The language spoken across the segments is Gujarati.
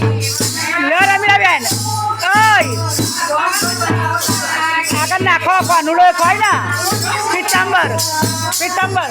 Mira, mira bien. ¡Ay! Hagan la copa, no lo de coina. Pitambal. Pitambal.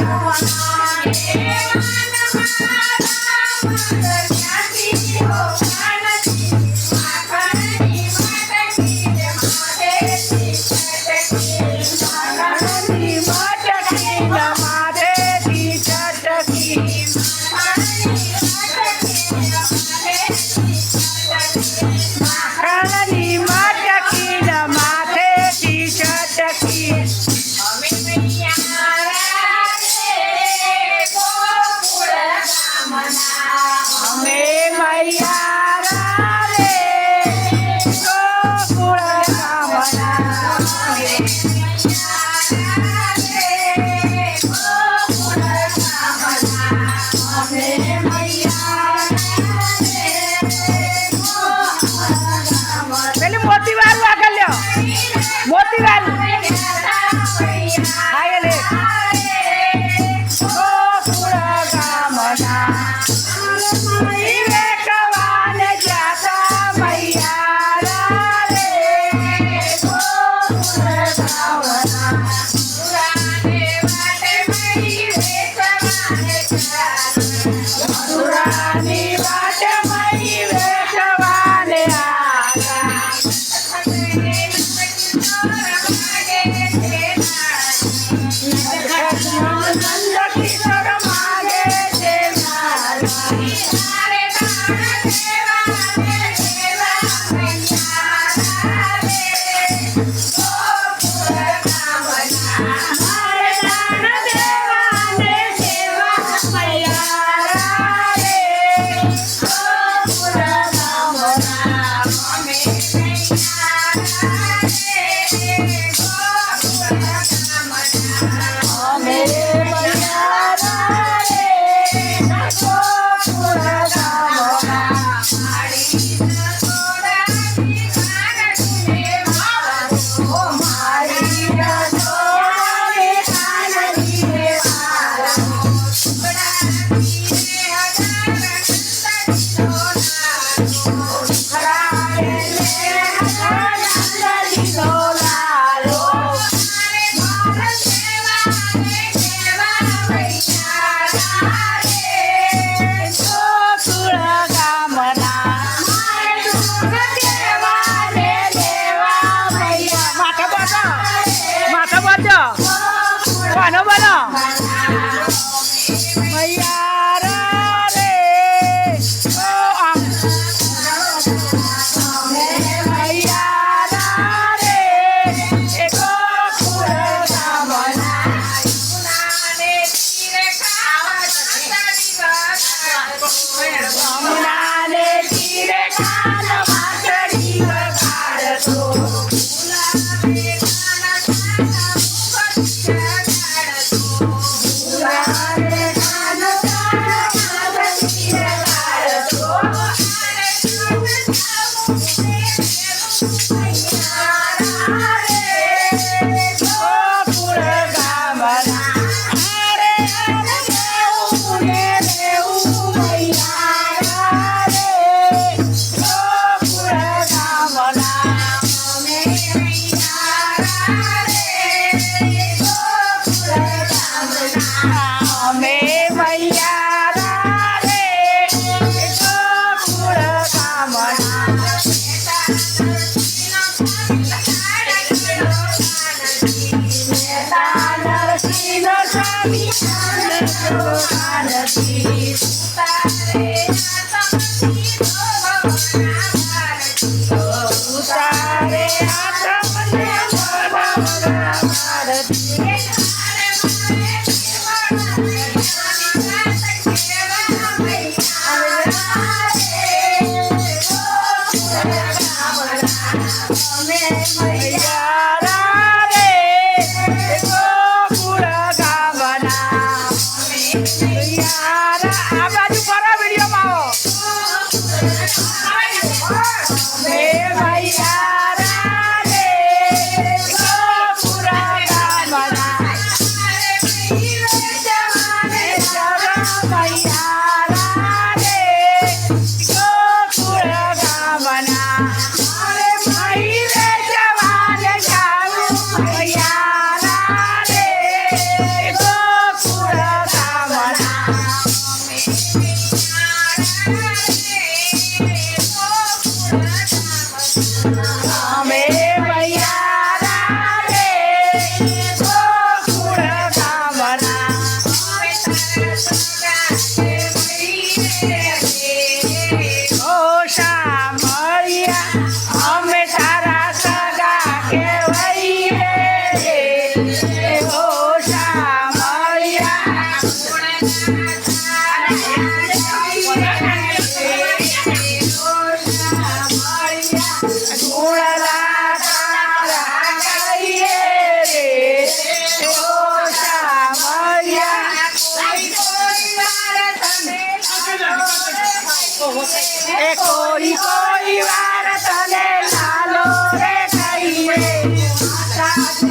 Thank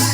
you.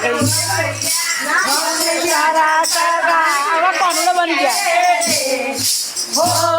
હવે આવા કોનુડો બની ગયા. હો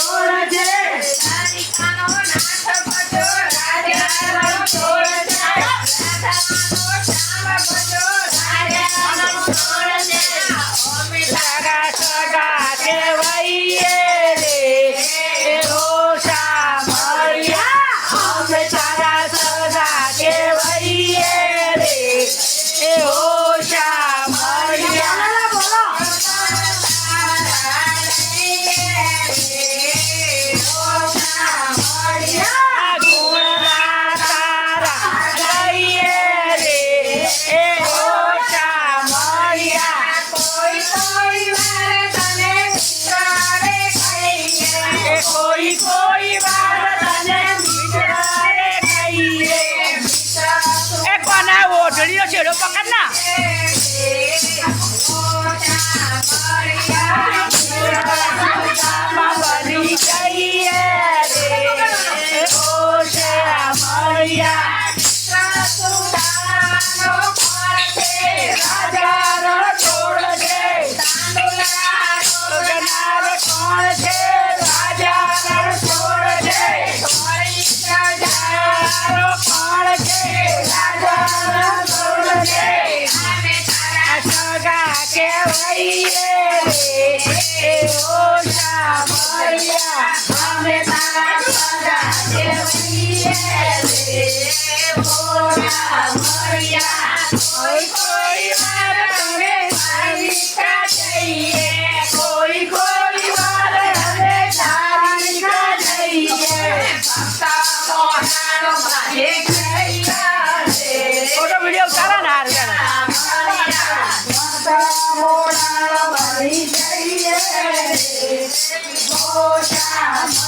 story. Hallelujah.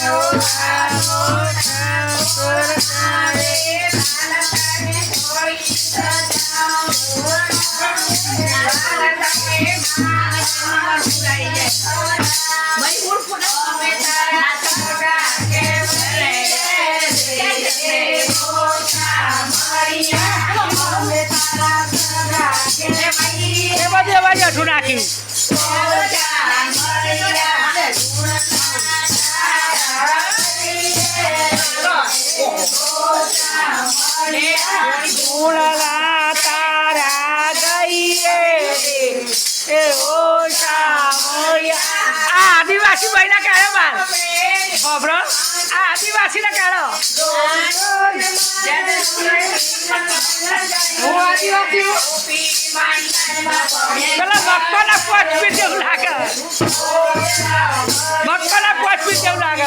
amor. આદિવાસીભાઈ ના કાઢો બાર. ખબરો આ આદિવાસી ના કાઢો હું આદિવાસી પેલા મક્કો ના પાંચ મિનિટ જેવું લાગે. મક્કો ના પાંચ મિનિટ જેવું લાગે.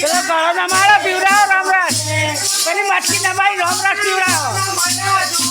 પેલો ગળો નમાડો પીવડાવો રામરાજ પેલી મટકી નમાઈ રામરાજ પીવડાવો.